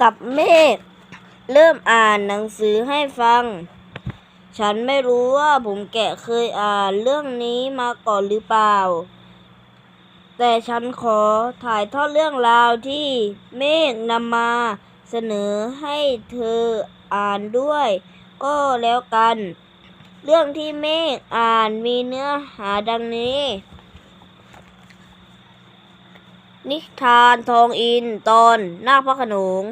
กับเมฆเริ่มอ่านหนังสือให้ฟัง ฉันไม่รู้ว่าผมแกะเคยอ่านเรื่องนี้มาก่อนหรือเปล่า แต่ฉันขอถ่ายทอดเรื่องราวที่เมฆนำมาเสนอให้เธออ่านด้วย ก็แล้วกัน เรื่องที่เมฆอ่านมีเนื้อหาดังนี้ นิทานทองอินตอนนาคพระขนง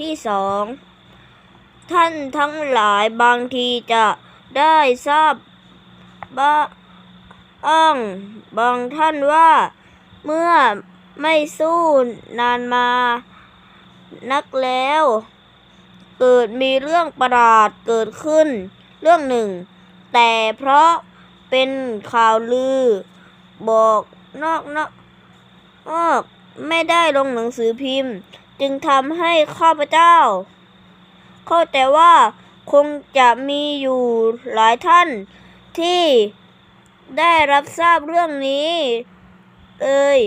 ที่สองท่านทั้งหลายบางทีจะได้ทราบบ้างบางท่านว่า เมื่อไม่สู้นานมา นักแล้ว เกิดมีเรื่องประหลาดเกิดขึ้น เรื่องหนึ่ง แต่เพราะเป็นข่าวลือ บอกนอกนอกนอกไม่ได้ลงหนังสือพิมพ์ จึงทำให้ข้าพเจ้า เข้าใจว่าคงจะมีอยู่หลายท่านที่ได้รับทราบเรื่องนี้เอ่ย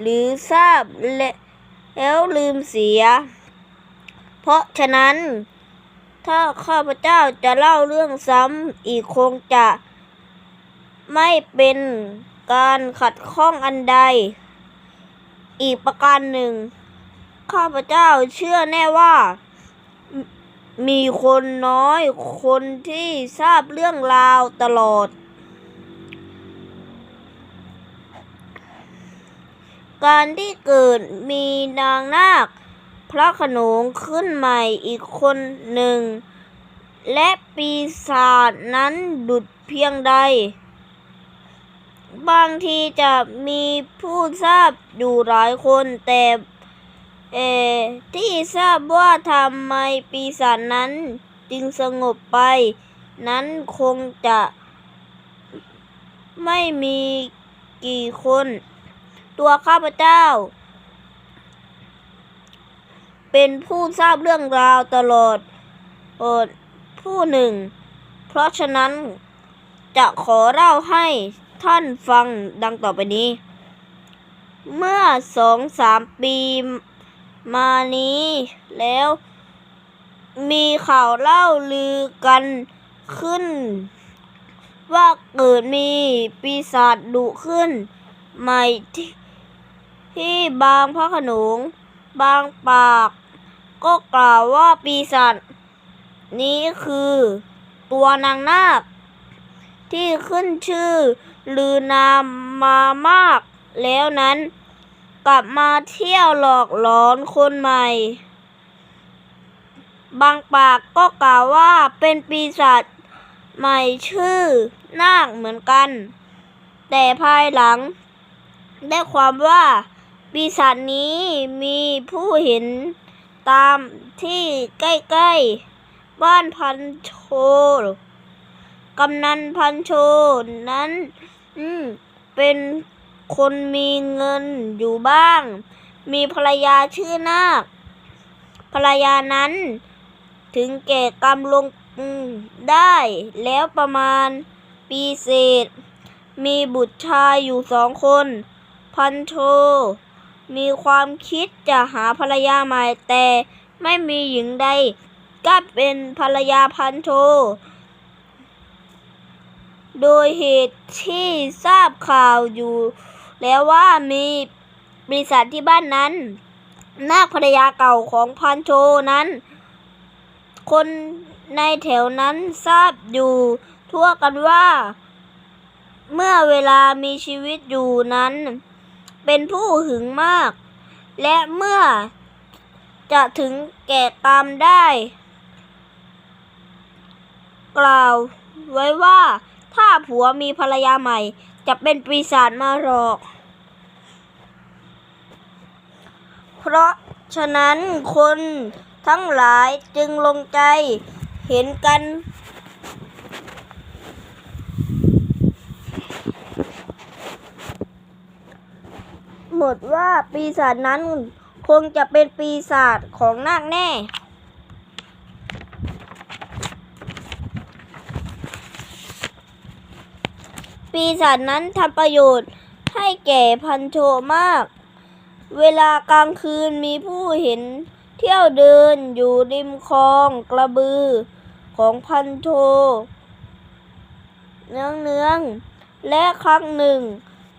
หรือทราบและแล้วลืมเสีย เพราะฉะนั้น ถ้าข้าพเจ้าจะเล่าเรื่องซ้ำอีกคงจะไม่เป็นการขัดข้องอันใด อีกประการหนึ่ง ข้าพเจ้าเชื่อแน่ว่า มีคนน้อยคนที่ทราบเรื่องราวตลอด การที่เกิดมีนางนาค พระขนงขึ้นใหม่อีกคนหนึ่ง และปีศาจนั้นดุดเพียงใด บางทีจะมีผู้ทราบอยู่หลายคนแต่ เอ ที่ทราบว่าทำไมปีศาจนั้นจึงสงบไป นั้นคงจะ ไม่มีกี่คน ตัวข้าพเจ้า เป็นผู้ทราบเรื่องราวตลอดออผู้หนึ่ง เพราะฉะนั้นจะขอเล่าให้ท่านฟังดังต่อไปนี้ เมื่อสองสามปี มานี้แล้ว มีข่าวเล่าลือกันขึ้น ว่าเกิดมีปีศาจดุขึ้น ใหม่ที่ที่บางพระขนงบางปาก ก็กล่าวว่าปีศาจนี้คือตัวนางนาคที่ขึ้นชื่อลือนามมามากแล้วนั้น กลับมาเที่ยวหลอกหลอนคนใหม่ บางปากก็กล่าวว่าเป็นปีศาจใหม่ชื่อนาคเหมือนกัน แต่ภายหลัง ได้ความว่าปีศาจนี้มีผู้เห็นตามที่ใกล้ๆ บ้านพันโชกำนันพันโชนั้น อืม เป็น คนมีเงินอยู่บ้าง มีภรรยาชื่อนาค ภรรยานั้น ถึงแก่กรรมลงได้แล้วประมาณปีเศษ มีบุตรชายอยู่สองคน พันโท มีความคิดจะหาภรรยาใหม่แต่ไม่มีหญิงใดกล้าเป็นภรรยาพันโท โดยเหตุที่ทราบข่าวอยู่ แล้วว่ามีบริษัทที่บ้านนั้น นาคภรรยาเก่าของพันโชนั้น คนในแถวนั้นทราบอยู่ทั่วกันว่า เมื่อเวลามีชีวิตอยู่นั้น เป็นผู้หึงมาก และเมื่อจะถึงแก่กรรมได้ กล่าวไว้ว่าถ้าผัวมีภรรยาใหม่ จะเป็นปีศาจมาหลอก เพราะฉะนั้นคนทั้งหลายจึงลงใจเห็นกัน หมดว่าปีศาจนั้นคงจะเป็นปีศาจของนาคแน่ปีศาจนั้นทำประโยชน์ให้แก่พันโชมาก เวลากลางคืนมีผู้เห็น เที่ยวเดินอยู่ริมคลองกระบือของพันโท เนืองเนืองๆและครั้งหนึ่ง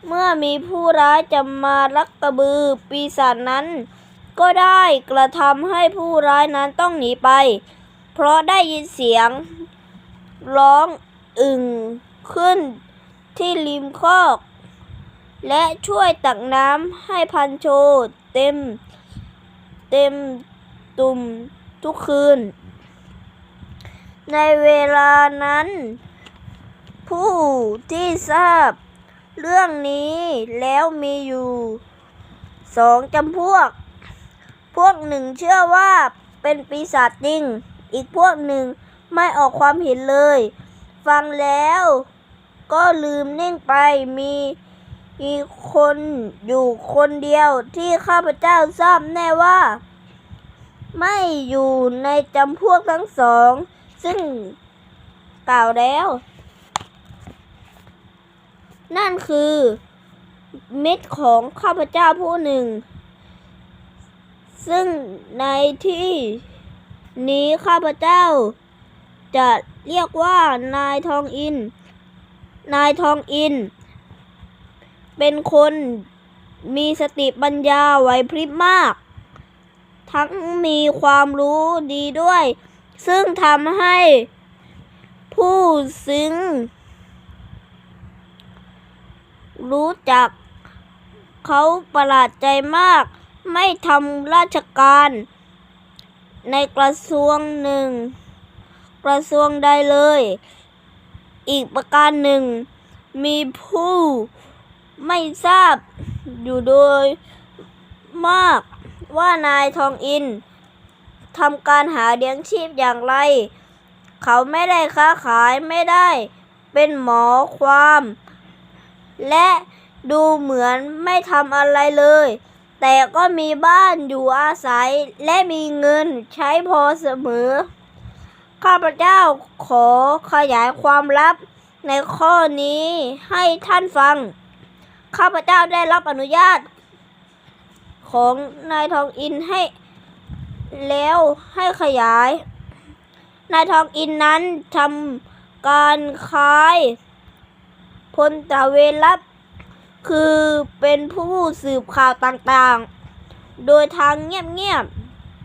เมื่อมีผู้ร้ายจะมาลักกระบือปีศาจนั้น ก็ได้กระทำให้ผู้ร้ายนั้นต้องหนีไป เพราะได้ยินเสียงร้องอึ่งขึ้นที่ริมคอก และช่วยตักน้ำให้พันโชเต็ม เต็มตุ่มทุกคืน ในเวลานั้น ผู้ที่ทราบเรื่องนี้แล้วมีอยู่สองจำพวก พวกหนึ่งเชื่อว่าเป็นปีศาจจริง อีกพวกหนึ่งไม่ออกความเห็นเลย ฟังแล้วก็ลืมนิ่งไปมี มีคนอยู่คนเดียวที่ข้าพเจ้าทราบแน่ว่า ไม่อยู่ในจำพวกทั้งสอง ซึ่งกล่าวแล้ว นั่นคือ มิตรของข้าพเจ้าผู้หนึ่ง ซึ่งในที่นี้ข้าพเจ้า จะเรียกว่านายทองอิน นายทองอิน เป็นคนมีสติปัญญาไหวพริบมาก ทั้งมีความรู้ดีด้วย ซึ่งทำให้ผู้ซึ้ง รู้จักเขาประหลาดใจมาก ไม่ทำราชการ ในกระทรวงหนึ่ง กระทรวงใดเลย อีกประการหนึ่ง มีผู้ ไม่ทราบอยู่โดยมากว่านายทองอินทำการหาเลี้ยงชีพอย่างไร เขาไม่ได้ค้าขายไม่ได้ เป็นหมอความ และดูเหมือนไม่ทำอะไรเลย แต่ก็มีบ้านอยู่อาศัยและมีเงินใช้พอเสมอ ข้าพเจ้าขอขยายความลับในข้อนี้ให้ท่านฟัง ข้าพเจ้าได้รับอนุญาต ของนายทองอินให้ แล้วให้ขยาย นายทองอินนั้นทำการขายพลตะเวนลับ คือเป็นผู้สืบข่าวต่างๆ โดยทางเงียบ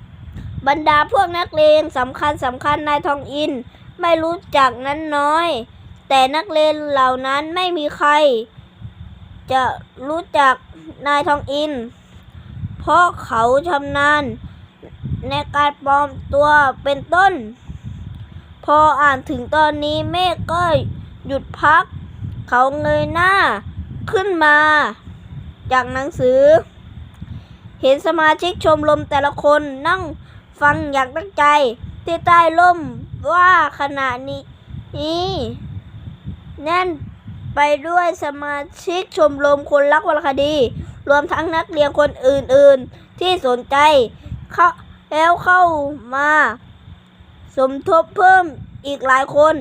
ๆ บรรดาพวกนักเลงสำคัญสำคัญนายทองอินไม่รู้จักนั้นน้อย แต่นักเลงเหล่านั้นไม่มีใคร จะรู้จักนายทองอิน เพราะเขาชำนาญในการปลอมตัวเป็นต้น พออ่านถึงตอนนี้เมฆก็หยุดพัก เขาเงยหน้าขึ้นมา จากหนังสือ เห็นสมาชิกชมรมแต่ละคนนั่งฟังอย่างตั้งใจ ที่ใต้ร่มว่าขณะนี้นี้แน่น ไปด้วยสมาชิกชมรมคนรักวรรณคดี รวมทั้งนักเรียนคนอื่นๆ ที่สนใจเข้าแล้วเข้ามา สมทบเพิ่มอีกหลายคน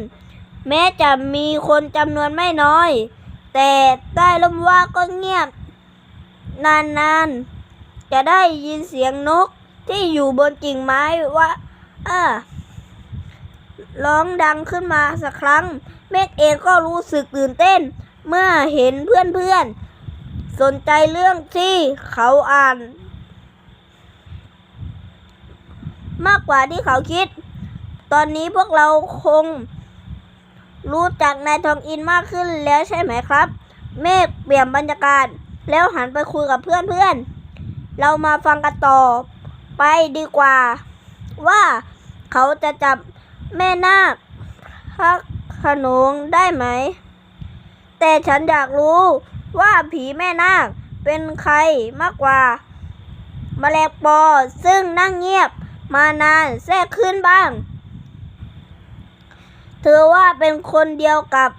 แม้จะมีคนจำนวนไม่น้อย แต่ใต้ร่มว่าก็เงียบ นานๆ จะได้ยินเสียงนกที่อยู่บนกิ่งไม้ว่าอ่า ร้องดังขึ้นมาสักครั้ง เมฆเองก็รู้สึกตื่นเต้น เมื่อเห็นเพื่อนๆ สนใจเรื่องที่เขาอ่าน มากกว่าที่เขาคิด ตอนนี้พวกเราคง รู้จักนายทองอินมากขึ้นแล้วใช่ไหมครับ เมฆเปลี่ยนบรรยากาศ แล้วหันไปคุยกับเพื่อนๆ เรามาฟังกันต่อไปดีกว่า ว่าเขาจะจับ แม่นาคพระขนงได้ไหม แต่ฉันอยากรู้ว่าผีแม่นาคเป็นใครมากกว่าแมลงปอซึ่งนั่งเงียบมานานแทรกขึ้นบ้าง เธอว่าเป็นคนเดียวกับ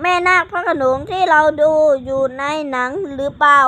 แม่นาคพระขนงที่เราดูอยู่ในหนังหรือเปล่า